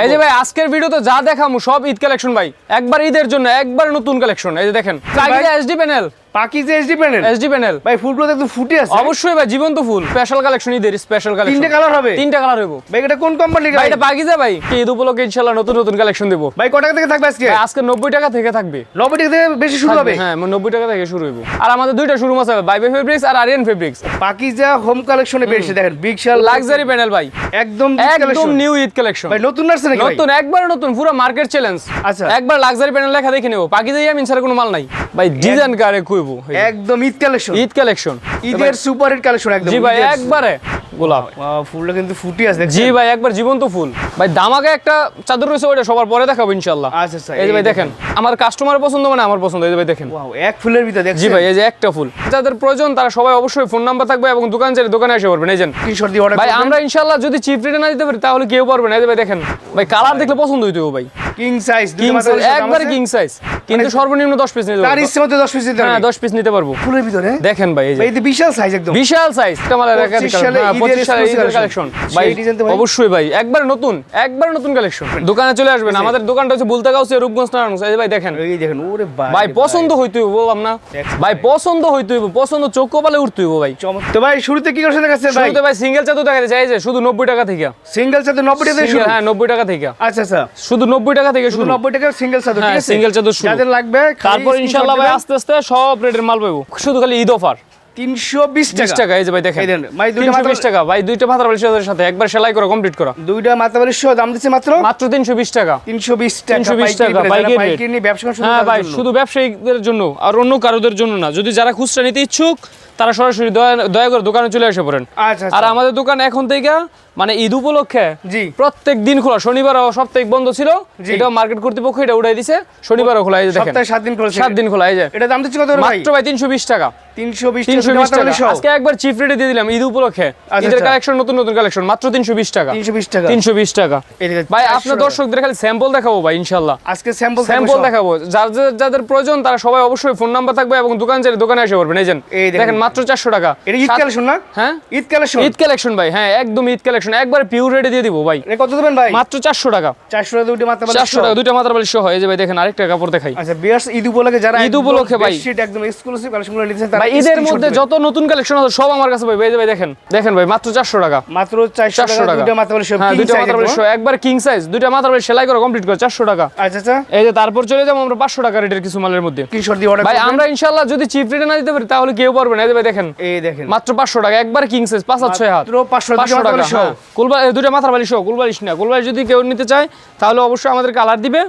এই যে ভাই আজকের ভিডিওতে যা দেখামু সব ঈদ কালেকশন ভাই। একবার ঈদের জন্য একবার নতুন কালেকশন এই যে দেখেন। এসডি প্যানেল পাকিজে এসডি প্যানেল এসডি প্যানেল ভাই ফুলগুলো একদম ফুটে আছে। অবশ্যই ভাই জীবন্ত ফুল। স্পেশাল কালেকশন ঈদের স্পেশাল কালেকশন তিনটে কালার হবে? তিনটা কালার হইব। ভাই এটা কোন কোম্পানির ভাই ভাই এটা বাগিজা ভাই। ঈদ উপলক্ষে ইনশাআল্লাহ নতুন নতুন কালেকশন দেবো। ভাই কত টাকা থেকে থাকবে আজকে? আজকে নব্বই টাকা থেকে থাকবে। নব্বই টাকা থেকে বেশি শুরু হবে? হ্যাঁ নব্বই টাকা থেকে শুরু হইব। আর আমাদের দুইটা শোরুম আছে বাইবে ফেব্রিক্স আর আরিয়ান ফেব্রিক্স পাকিজা হোম কালেকশনে বেশি দেখেন লাক্সারি প্যানেল ভাই। একদম একদম নিউ ঈদ কালেকশন ভাই নতুন নাকি নতুন একবার নতুন পুরো মার্কেট চ্যালেঞ্জ আচ্ছা। একবার লাক্সারি প্যানেল লেখা দেখে নেব। দিয়ে আমি কোনো মাল নাই। ভাই ডিজাইন কারে একদম ঈদ কালেকশন। ঈদ কালেকশন। ঈদের সুপার হিট কালেকশন একদম। জি ভাই একবারে গোলাপ। ফুলটা কিন্তু ফুটে আছে জি ভাই একবার জীবন্ত ফুল। ভাই দামাকে একটা চাদর রয়েছে ওটা সবার পরে দেখাবো আচ্ছা, আচ্ছা, এই ভাই দেখেন আমার কাস্টমার পছন্দ মানে আমার পছন্দ এই ভাই দেখেন। ওয়াও এক ফুলের ভিতরে দেখছেন? জি ভাই এই যে একটা ফুল। যাদের প্রয়োজন তারা সবাই অবশ্যই ফোন নাম্বার থাকবে এবং দোকান চাইলে দোকানে এসে পারবেন এই যে। স্ক্রিনশট দিয়ে অর্ডার ভাই আমরা ইনশাল্লাহ যদি চিপ রেটে না দিতে পারি তাহলে কেউ পারবে না এই ভাই দেখেন। ভাই কালার দেখলে পছন্দ হইতো ভাই। কিং সাইজ কিং সাইজ একবারে কিং সাইজ কিন্তু সর্বনিম্ন 10 পিস নিতে পারব। তার ইচ্ছে মতো 10 পিস দিতে হ্যাঁ 10 পিস নিতে পারব। ফুলের ভিতরে? দেখেন ভাই এই যে। এই বিশাল সাইজ একদম। বিশাল সাইজ কামালের 25 সালে হ্যাঁ, ঈদের 25 সালে exclusive ঈদের কালেকশন ভাই অবশ্যই ভাই একবার নতুন একবার নতুন কালেকশন দোকানে চলে আসবেন। আমাদের দোকানটা হচ্ছে বলতে বুলতাগাউসে রূপগঞ্জ নারায়ণ এই ভাই দেখেন। এই দেখেন ওরে ভাই ভাই পছন্দ হইতে হইব না ভাই পছন্দ হইতে হইব পছন্দ চোখ কপালে উঠতে হইব ভাই। তো ভাই শুরুতে কি করছেন দেখাচ্ছেন ভাই? শুরুতে ভাই সিঙ্গেল চাদর দেখা যাচ্ছে এই যে শুধু 90 টাকা থেকে। সিঙ্গেল সাথে 90 টাকা থেকে শুরু? হ্যাঁ 90 টাকা থেকে। আচ্ছা আচ্ছা। শুধু 90 টাকা থেকে শুধু শুরু। 90 টাকা সিঙ্গেল চাদর হ্যাঁ, ঠিক আছে? single চাদর শুরু। যাদের লাগবে তারপর ইনশাআল্লাহ ভাই আস্তে আস্তে সব রেটের মাল পাবো শুধু খালি ঈদ অফার। 320 টাকা। টাকা এই যে ভাই দেখেন। ভাই টাকা ভাই দুইটা বালিশের সাথে। একবার সেলাই করা কমপ্লিট করা। দুইটা মাতাবালির বালিশ দাম দিচ্ছে মাত্র? মাত্র তিনশো বিশ টাকা। 320 টাকা 320 টাকা, পাইকারি যারা নিয়ে ব্যবসা শুধু হ্যাঁ ভাই শুধু ব্যবসায়ীদের জন্য আর অন্য কারোদের জন্য না। যদি যারা খুচরা নিতে ইচ্ছুক তারা সরাসরি দয়া করে দোকানে চলে এসে পড়েন। আচ্ছা আর আচ্ছা আমাদের দোকান এখন থেকে মানে ঈদ উপলক্ষে জি। প্রত্যেক দিন খোলা শনিবার ও সাপ্তাহিক বন্ধ ছিল এটা মার্কেট কর্তৃপক্ষ এটা উঠাই দিছে শনিবারও খোলা এই যে দেখেন। সপ্তাহে 7 দিন করেছে সাত দিন খোলা এই যে। এটা দাম দিচ্ছে কত ভাই? মাত্র ভাই তিনশো বিশ টাকা। 320 তিনশো টাকা। আজকে একবার চিপ রেটে দিয়ে দিলাম ঈদ উপলক্ষে। আচ্ছা, ঈদের। কালেকশন নতুন নতুন কালেকশন মাত্র তিনশো বিশ টাকা। 320 টাকা। তিনশো বিশ টাকা। ভাই 400 আপনার দর্শকদের খালি স্যাম্পল দেখাবো ভাই ইনশাল্লাহ আজকে স্যাম্পল স্যাম্পল দেখাবো। যাদের যাদের প্রয়োজন তারা সবাই অবশ্যই ফোন নাম্বার থাকবে এবং দোকান চাইলে দোকানে এসে পড়বেন। এই যে দেখেন। দেখেন মাত্র চারশো টাকা। এটা ঈদ কালেকশন না? হ্যাঁ? ঈদ কালেকশন ঈদ কালেকশন ভাই হ্যাঁ একদম ঈদ কালেকশন একবার পিওর রেটে দিয়ে দিব ভাই। কত দেবেন ভাই? মাত্র চারশো টাকা। 400 টাকা চারশো টাকা দুইটা মাত্র বালিশ সহ। এই যে ভাই দেখেন আরেকটা কাপড় দেখাই। আচ্ছা বিয়ার্স ঈদ উপলক্ষে যারা ঈদ উপলক্ষে ভাই। একদম এক্সক্লুসিভ কালেকশনগুলো নিতেছেন তারা ঈদের মধ্যে যত নতুন কালেকশন আছে সব আমার কাছে ভাই ভাই দেখেন দেখেন ভাই মাত্র চারশো টাকা। মাত্র চারশো টাকা হ্যাঁ মাত্র বালিশ। একবার কিং সাইজ মাত্র বালিশ সেলাই করে কমপ্লিট করে চারশো টাকা। আচ্ছা আচ্ছা। এই যে তারপর চলে যাব আমরা পাঁচশো টাকা রেটের কিছু মালের মধ্যে। ভাই আমরা ইনশাল্লাহ যদি চিপ রেটে না দিতে পারি তাহলে কেউ পারবে না। এই যে ভাই দেখেন। এই দেখেন। মাত্র পাঁচশো টাকা একবার কিং সাইজ পাঁচ হাত ছয় হাত। মাত্র 500 টাকা। মাতাবালি সহ। হ্যাঁ। কুলবা দুইটা মাথার বালিশ কুলবালিশ না। কুলবালিশ যদি কেউ নিতে চায় তাহলে অবশ্যই আমাদের কালার দিবে।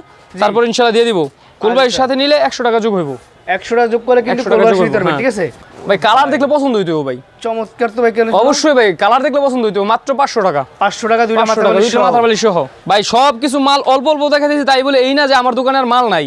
তারপর দিয়ে দিব। কুলবালির আচ্ছা। সাথে নিলে একশো টাকা যোগ হইব। 100 টাকা যোগ করে কিন্তু 100 নিতে পারবেন হ্যাঁ। ঠিক আছে? ভাই কালার দেখলে পছন্দ হইতো ভাই। চমৎকার তো ভাই কেন অবশ্যই ভাই কালার দেখলে পছন্দ হইতো মাত্র পাঁচশো টাকা। 500 টাকা পাঁচশো টাকা মাতাবালি দুইটা মাথার বালিশ সহ। ভাই সব কিছু মাল অল্প অল্প দেখা দিয়েছি তাই বলে এই না যে আমার দোকানের মাল নাই।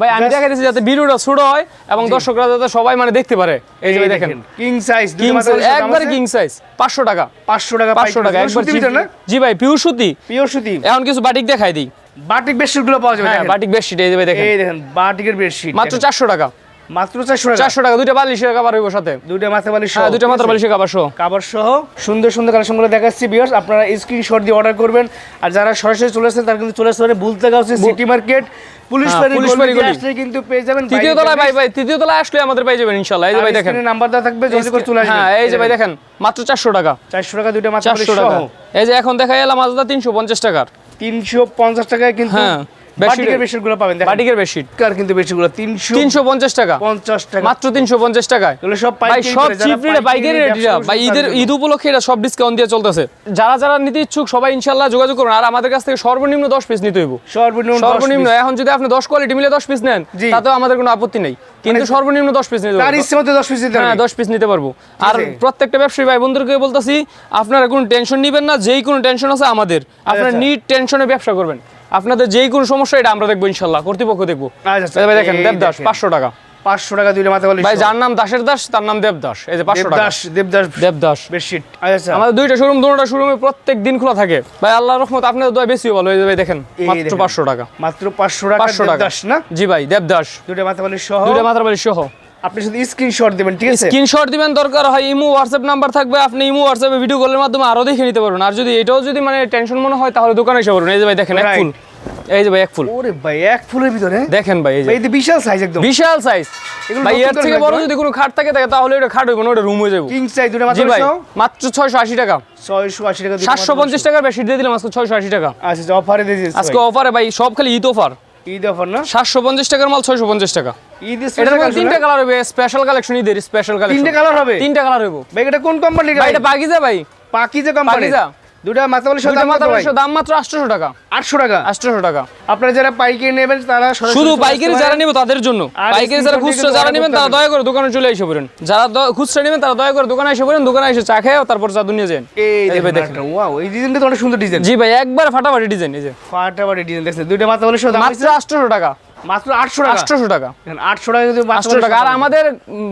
ভাই আমি দেখাই দেখা দিয়েছি যাতে ভিডিওটা ছোট হয় এবং দর্শকরা যাতে সবাই মানে দেখতে পারে। এই যে দেখেন। কিং সাইজ কিং সাইজ একবার কিং সাইজ পাঁচশো টাকা। 500 টাকা পাঁচশো টাকা একবার সুতি ভিতর না? জি ভাই পিওর সুতি। পিওর সুতি। এখন কিছু বাটিক দেখাই দিই। বাটিক বেডশিটগুলো পাওয়া যাবে হ্যাঁ বাটিক বেডশিট এই যে দেখেন। এই দেখেন বাটিকের বেডশিট মাত্র চারশো টাকা। মাত্র 400 টাকা। চারশো টাকা দুইটা বালিশের কাবার হইব সাথে। দুইটা মাতাবালি সহ। হ্যাঁ দুইটা মাত্র বালিশের কাবার সহ। কাবার সহ। সুন্দর সুন্দর কালেকশনগুলো দেখাচ্ছি বিয়ার্স আপনারা স্ক্রিনশট দিয়ে অর্ডার করবেন। আর যারা সরাসরি চলে আসছেন তারা কিন্তু চলে আসতে পারে Bhulta Gausia city market police হ্যাঁ, বাড়ি আসলে কিন্তু পেয়ে যাবেন তৃতীয় তলায় ভাই ভাই তৃতীয় তলায় আসলে আমাদের পাই যাবেন ইনশাল্লাহ। এই যে ভাই দেখেন। নাম্বার দেওয়া থাকবে জলদি করে চলে আসবেন। হ্যাঁ এই যে ভাই দেখেন মাত্র চারশো টাকা। 400 টাকা দুইটা চারশো সহ টাকা। এই যে এখন দেখা আলাদা তিনশো পঞ্চাশ টাকার। 350 টাকায় কিন্তু হ্যাঁ, বাটিকের বেডশিটগুলো পাবেন বাটিকের বেডশিট কার কিন্তু বেডশিটগুলো 350 তিনশো পঞ্চাশ টাকা। টাকা। মাত্র তিনশো পঞ্চাশ টাকায়। এগুলো সব পাইকারি সব চিপ রেটে পাইকারি পাইকারি রেট ভাই ঈদের ঈদ উপলক্ষে এটা সব ডিসকাউন্ট দিয়ে চলতেছে। যারা যারা নিতে ইচ্ছুক সবাই ইনশাল্লাহ যোগাযোগ করুন। আর আমাদের কাছ থেকে সর্বনিম্ন দশ পিস নিতে হইব। সর্বনিম্ন সর্বনিম্ন এখন যদি আপনি দশ কোয়ালিটি মিলে দশ পিস নেন। তাতেও আমাদের কোনো আপত্তি নেই। কিন্তু সর্বনিম্ন দশ পিস নিতে তার ইচ্ছে মতো 10 পিস দিতে হ্যাঁ পিস নিতে পারব। আর প্রত্যেকটা ব্যবসায়ী ভাই বন্ধুদেরকে বলতেছি আপনারা কোনো টেনশন নেবেন না যেই কোনো টেনশন আছে আমাদের। আপনারা আচ্ছা। নিট টেনশনে ব্যবসা করবেন। আপনাদের যেই কোনো সমস্যা এটা আমরা দেখব ইনশাল্লাহ। কর্তৃপক্ষ দেখব। আচ্ছা, আচ্ছা। এই ভাই দেখেন দেবদাস পাঁচশো টাকা। 500 টাকা দুইটা মাতাবালি ভাই যার নাম দাসের দাস তার নাম দেবদাস। এই যে পাঁচশো টাকা। দেবদাস দেবদাস দেবদাস। বেডশিট। আচ্ছা আমাদের দুইটা শোরুম দুটোটা শোরুমে প্রত্যেক দিন খোলা থাকে। ভাই আল্লাহ রহমত আপনাদের দয় বেশি ভালো। হয়ে যাবে দেখেন মাত্র পাঁচশো টাকা। মাত্র 500 টাকা পাঁচশো টাকা। দেবদাস না? জি ভাই দেবদাস। দুইটা মাতাবালি সহ। দুইটা মাত্র বাড়ি সহ। আপনি শুধু স্ক্রিনশট দিবেন ঠিক আছে? স্ক্রিনশট দিবেন দরকার হয় ইমো হোয়াটসঅ্যাপ নাম্বার থাকবে আপনি ইমো হোয়াটসঅ্যাপে ভিডিও কলের মাধ্যমে আরও দেখে নিতে পারবেন। আর যদি এটাও যদি মানে টেনশন মনে হয় তাহলে দোকানে এসে পারবেন এই যে ভাই দেখেন এক ফুল। এই যে ভাই এক ফুল। ওরে ভাই এক ফুলের ভিতরে? দেখেন ভাই এই যে। এটা বিশাল সাইজ একদম। বিশাল সাইজ ভাই এর থেকে বড় যদি কোনো খাট থাকে থাকে তাহলে এটা খাট হইব না ওটা রুম হয়ে যাবে। কিং সাইজ দুটো মাত্র মাত্র ছয়শো আশি টাকা। ছয়শো আশি টাকা দুটো সাতশো মাত্র পঞ্চাশ টাকার বেশি দিয়ে দিলাম আজকে ছয়শো আশি টাকা। আচ্ছা অফারে দিয়েছি আজকে অফারে ভাই সব খালি ঈদ অফার ঈদ অফার না? সাতশো পঞ্চাশ টাকার মাল ছয়শো পঞ্চাশ টাকা। ঈদ মধ্যে তিনটা কালার হবে স্পেশাল কালেকশন ঈদের স্পেশাল কালেকশন তিনটে কালার হবে? তিনটা কালার হবে ভাই এটা কোন কোম্পানির ভাই এটা পাকিজা ভাই। পাকিজা কোম্পানি পাকিজা। দুটা মাথা বলে দুইটা দাম মাথা ভাই? দাম মাত্র আটশোশো টাকা। আটশো টাকা? আটশোশো টাকা। আপনারা যারা পাইকারি নেবেন তারা শুধু পাইকারি যারা। নিবে তাদের জন্য। পাইকারি যারা খুচরা যারা নেবেন তারা দয়া করে দোকানে চলে এসে পড়েন। যারা খুচরা নেবেন তারা দয়া করে দোকানে এসে পড়েন দোকানে এসে চা খেয়ে তারপর চা দুনিয়া যান। এই ভাই দেখেন। ওয়াও এই ডিজাইনটা তো অনেক সুন্দর ডিজাইন। জি ভাই একবার ফাটাফাটি ডিজাইন এই যে। ফাটাফাটি ডিজাইন দেখছেন দুইটা মাথা বলে দাম মাত্র আটশোশো টাকা। মাত্র আটশো টাকা। আটশোশো টাকা। দেখেন, আটশো টাকা যদি মাথা আটশো টাকা। আর আমাদের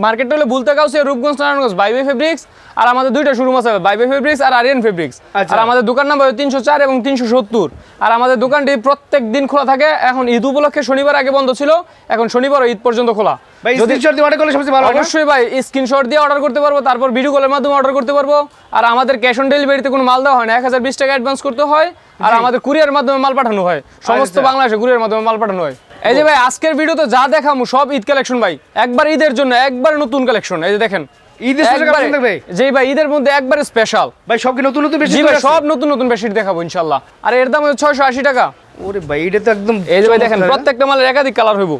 মার্কেট হলে ভুলতে গাউসে রূপগঞ্জ নারায়ণগঞ্জ বাইবে ফেব্রিক্স আর আমাদের দুইটা শোরুম আছে বাইবে ফেব্রিক্স আর আরিয়ান ফেব্রিক্স আচ্ছা। আর আমাদের দোকান নাম্বার তিনশো চার এবং তিনশো সত্তর। আর আমাদের দোকানটি প্রত্যেক দিন খোলা থাকে। এখন ঈদ উপলক্ষে শনিবার আগে বন্ধ ছিল। এখন শনিবার ও ঈদ পর্যন্ত খোলা। যদি স্ক্রিনশট দিয়ে অর্ডার করলে সবচেয়ে ভালো অবশ্যই ভাই স্ক্রিনশট দিয়ে অর্ডার করতে পারব তারপর ভিডিও কলের মাধ্যমে অর্ডার করতে পারব। আর আমাদের ক্যাশ অন ডেলিভারিতে কোনো মাল দেওয়া হয় না। এক হাজার বিশ টাকা অ্যাডভান্স করতে হয়। আর আমাদের কুরিয়ার মাধ্যমে মাল পাঠানো হয়। সমস্ত আচ্ছা। বাংলাদেশে কুরিয়ার মাধ্যমে মাল পাঠানো হয়। এই যে ভাই আজকের ভিডিওতে যা দেখামু সব ঈদ কালেকশন ভাই। একবার ঈদের জন্য একবার নতুন কালেকশন এই যে দেখেন ঈদের জি ভাই? ঈদের মধ্যে একবারে স্পেশাল ভাই সব কি নতুন নতুন বেশি? সব নতুন নতুন দেখাবো ইনশাল্লাহ আর এর দাম হচ্ছে ছয়শো আশি টাকা। ওরে ভাই এটা তো একদম এই যে ভাই দেখেন প্রত্যেকটা মালের একাধিক কালার হইব।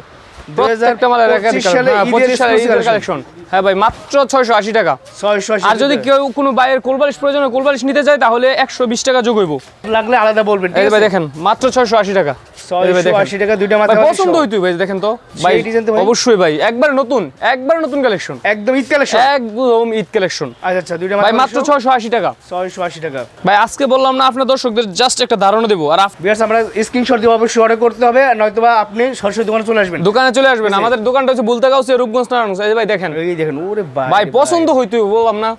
প্রত্যেকটা মালের একাধিক 25 সালে কালার হ্যাঁ ঈদের পঁচিশ সালে exclusive ঈদের collection। কালেকশন। হ্যাঁ ভাই মাত্র ছয়শো আশি টাকা। ছয়শো আশি আর যদি কেউ কোনো বাইরের কোলবালিশ প্রয়োজন কোলবালিশ নিতে চায় তাহলে একশো বিশ টাকা যোগ হইব। লাগলে আলাদা বলবেন ঠিক এই ভাই দেখেন মাত্র ছয়শো আশি টাকা। এই যে ভাই ছয়শো দেখেন। আশি টাকা দুইটা মাথা পছন্দ সহ। হইতো ভাই দেখেন তো। ভাই design তো ভাই। অবশ্যই ভাই একবার নতুন একবার নতুন কালেকশন। একদম ঈদ কালেকশন। একদম ঈদ কালেকশন। আচ্ছা আচ্ছা দুইটা ভাই মাত্র ছয়শো আশি টাকা। ছয়শো আশি টাকা। ভাই আজকে বললাম না আপনার দর্শকদের জাস্ট একটা ধারণা দেবো। আর আমরা স্ক্রিনশট দিয়ে অবশ্যই অর্ডার করতে হবে। আর নয়তো বা আপনি সরাসরি দোকানে চলে আসবেন। দোকানে চলে আসবেন। আমাদের দোকানটা হচ্ছে বলতে গাউছে রূপগঞ্জ নারায়ণগঞ্জ। এই ভাই দেখেন। এই দেখেন ওরে ভাই ভাই পছন্দ হইতো ও আপনার।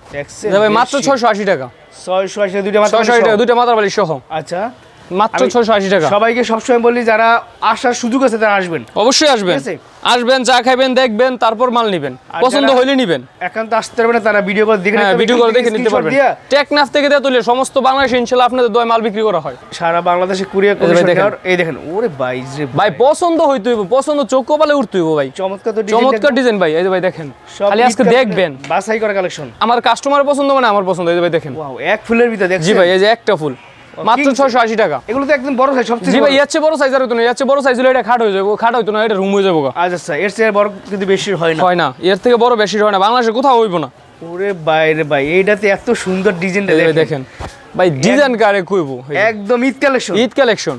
ভাই মাত্র বেশি। ছয়শো আশি টাকা। ছয়শো আশি টাকা দুইটা মাথা ছয়শো আশি টাকা দুইটা মাথার বালি সহ। আচ্ছা। মাত্র ছয়শো আশি টাকা। সবাইকে সবসময় বলি যারা আসার সুযোগ আছে তারা আসবেন। অবশ্যই আসবেন। আসবেন চা খাইবেন দেখবেন তারপর মাল নিবেন। পছন্দ হইলে নিবেন। একান্ত আসতে পারবে না তারা ভিডিও কল দেখে হ্যাঁ ভিডিও এখান করে থেকে দেখে নিতে পারবেন। টেকনাফ থেকে দিয়ে তুলে সমস্ত বাংলাদেশে ইনশাল্লাহ আপনাদের দয় মাল বিক্রি করা হয়। সারা বাংলাদেশে কুরিয়ার যে ভাই কমিশন দেখেন। এই দেখেন ওরে ভাই রে ভাই। পছন্দ হইতে হইব পছন্দ চোখ কপালে উঠতে হইব ভাই। চমৎকার তো চমৎকার ডিজাইন ভাই এই যে ভাই দেখেন। খালি আজকে দেখবেন। বাছাই করা কালেকশন আমার কাস্টমার পছন্দ মানে আমার পছন্দ এই যে ভাই দেখেন। ওয়াও এক ফুলের ভিতরে দেখছেন? জি ভাই এই যে একটা ফুল। মাত্র King ছয়শো আশি টাকা। এগুলো তো একদম বড় সাইজ সবচেয়ে জি ভাই বড়। চেয়ে বড় সাইজ আর হইতো না চেয়ে বড় সাইজ হলে এটা খাট হয়ে যাব খাট হইতো না এটা রুম হয়ে যাব আচ্ছা আচ্ছা এর চেয়ে বড় কিন্তু বেশি হয় না। হয় না এর থেকে বড় বেশি হয় না বাংলাদেশে কোথাও হইব না। ওরে বাইরে ভাই এইটাতে এত সুন্দর ভাই দেখেন। ভাই ডিজাইন কারে কইব একদম ঈদ কালেকশন ঈদ কালেকশন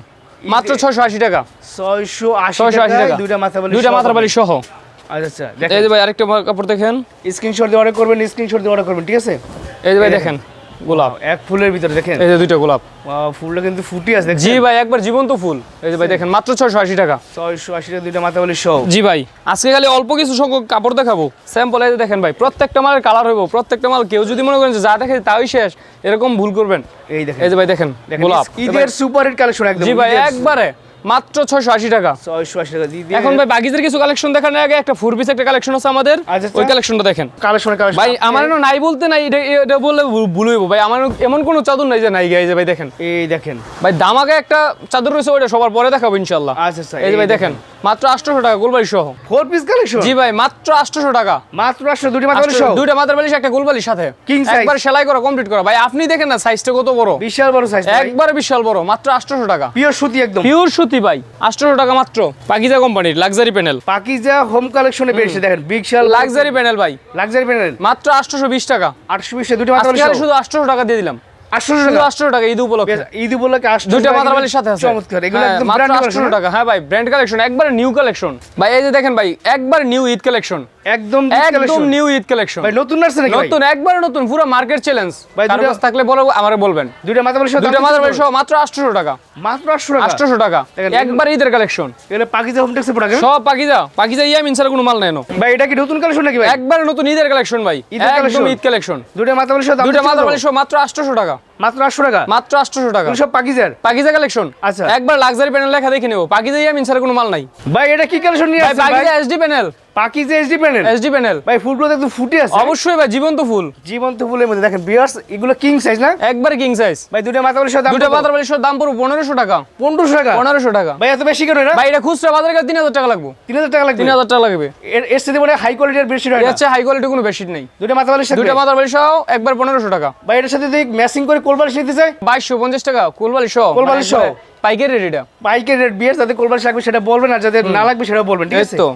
মাত্র ছয়শো আশি টাকা। ছয়শো আশি ছয়শো আশি টাকা টাকা। দুইটা মাথা বালি দুইটা মাথার বালি সহ। আচ্ছা আচ্ছা এই যে ভাই আরেকটা কাপড় দেখেন। স্ক্রিনশট দিয়ে অর্ডার করবেন স্ক্রিনশট দিয়ে অর্ডার করবেন ঠিক আছে? এই যে ভাই দেখেন। গোলাপ। এক ফুলের ভিতরে দেখেন। এই যে দুইটা গোলাপ। ফুলটা কিন্তু ফুটি আছে জি ভাই একবার জীবন্ত ফুল। এই যে ভাই দেখেন মাত্র ছয়শো আশি টাকা। ছয়শো আশি টাকা দুইটা মাথা বালি সহ। জি ভাই আজকে খালি অল্প কিছু সংখ্যক কাপড় দেখাবো। স্যাম্পল এই দেখেন ভাই প্রত্যেকটা মালের কালার হইব প্রত্যেকটা মাল। কেউ যদি মনে করেন যে যা দেখে তাই শেষ এরকম ভুল করবেন। এই দেখেন। এই যে ভাই দেখেন গোলাপ। ঈদের সুপার হিট কালেকশন একদম জি ভাই একবারে। মাত্র ছয়শো আশি টাকা। ছয়শো আশি টাকা দিয়ে এখন ভাই বাগিজের কিছু কালেকশন দেখানোর আগে একটা ফোর পিস একটা কালেকশন আছে আমাদের। আচ্ছা, ওই আচ্ছা। কালেকশনটা দেখেন। কালেকশন কালেকশন ভাই আমার এনো নাই বলতে নাই এটা এটা বললে ভুল- ভুল ভাই আমার এমন কোনো চাদর নাই যে নাই ভাই দেখেন। এই দেখেন। ভাই দামাকে একটা চাদর রয়েছে ওইটা সবার পরে দেখাবো ইনশাল্লাহ আচ্ছা আচ্ছা এই ভাই দেখেন। মাত্র আটশোশো টাকা গোলবালি সহ। ফোর পিস কালেকশন জি ভাই মাত্র আটশোশো টাকা। মাত্র আসলে দুটি মাথা বালি সহ? দুইটা মাথার বালিশ একটা গোলবালির সাথে। একবার সেলাই করা কমপ্লিট করা। ভাই আপনি দেখেন না সাইজটা কত বড়। বিশাল বড় সাইজ একবারে বিশাল বড় মাত্র আটশোশো টাকা। পিওর সুতি একদম। পিওর সুতি। ভাই আঠারোশো টাকা মাত্র পাকিজা কোম্পানির লাক্সারি প্যানেল পাকিজা হোম। কালেকশনে পেয়েছে দেখেন বিশাল লাক্সারি প্যানেল ভাই। লাক্সারি প্যানেল মাত্র আঠারোশো বিশ টাকা। আটশো বিশ দুটি শুধু আঠারোশো টাকা দিয়ে দিলাম। আটশো টাকা। আটশোশো টাকা ঈদ উপলক্ষে। বেশ, ঈদ উপলক্ষে দুইটা মাথার সাথে আছে। চমৎকার। এগুলো হ্যাঁ, একদম মাত্র টাকা। হ্যাঁ ভাই ব্র্যান্ড কালেকশন একবারে নিউ কালেকশন ভাই এই যে দেখেন ভাই একবার নিউ ঈদ কালেকশন একদম একদম নিউ ঈদ কালেকশন ভাই নতুন আসছে নাকি নতুন একবার নতুন পুরো মার্কেট চ্যালেঞ্জ ভাই, থাকলে বলো আমারে বলবেন। দুইটা সহ দুইটা মাথার সহ মাত্র আটশোশো টাকা। মাত্র আটশো টাকা? একবার ঈদের কালেকশন এগুলো পাকিজা হোম টেক্সে প্রোডাক্ট সব পাকিজা। পাকিজা ইয়া মিনসার কোনো মাল নেই নো। ভাই এটা কি নতুন কালেকশন নাকি ভাই? একবার নতুন ঈদের কালেকশন ভাই। একদম ঈদ কালেকশন দুইটা সহ দুইটা মাত্র আটশোশো টাকা। মাত্র আটশো টাকা? মাত্র আটশোশো টাকা। এগুলো সব পাকিজার? পাকিজা কালেকশন আচ্ছা। একবার লাক্সারি প্যানেল লেখা দেখে নেব। পাকিজাই আমি ইনসার কোনো মাল নাই। ভাই এটা কি কালেকশন নিয়ে আসছে ভাই Pakiza SD panel HD panel SD panel ভাই ফুলগুলো একদম ফুটে আছে। অবশ্যই ভাই জীবন্ত ফুল। জীবন্ত ফুলের মধ্যে। দেখেন বিয়ার্স এগুলো কিং সাইজ না? একবারে কিং সাইজ ভাই দুটো মাথা দাম দুটো বালিশের দাম পড়বে পনেরোশো টাকা। পনেরোশো টাকা? পনেরোশো টাকা। ভাই এত বেশি কেন না ভাই এটা খুচরা বাজারে গেলে তিন হাজার টাকা লাগবে। তিন হাজার টাকা লাগবে? তিন হাজার টাকা লাগবে। এর এর সাথে মানে হাই কোয়ালিটির বেশি হয় না? হচ্ছে হাই কোয়ালিটি কোনো বেশি নেই। দুটো মাথা বালিশ দুটো পাতার বালিশও একবার পনেরোশো টাকা। ভাই এটার সাথে যদি ম্যাচিং করে কোলবালিশ নিতে চাই? বাইশশো পঞ্চাশ টাকা কোলবালিশ সহ। কোলবালিশ সহ। পাইকারি রেট এটা। বাইকের রেট বিয়ার যাদের কোলবালিশ লাগবে সেটা বলবেন আর যাদের না লাগবে সেটা বলবেন ঠিক আছে? তো।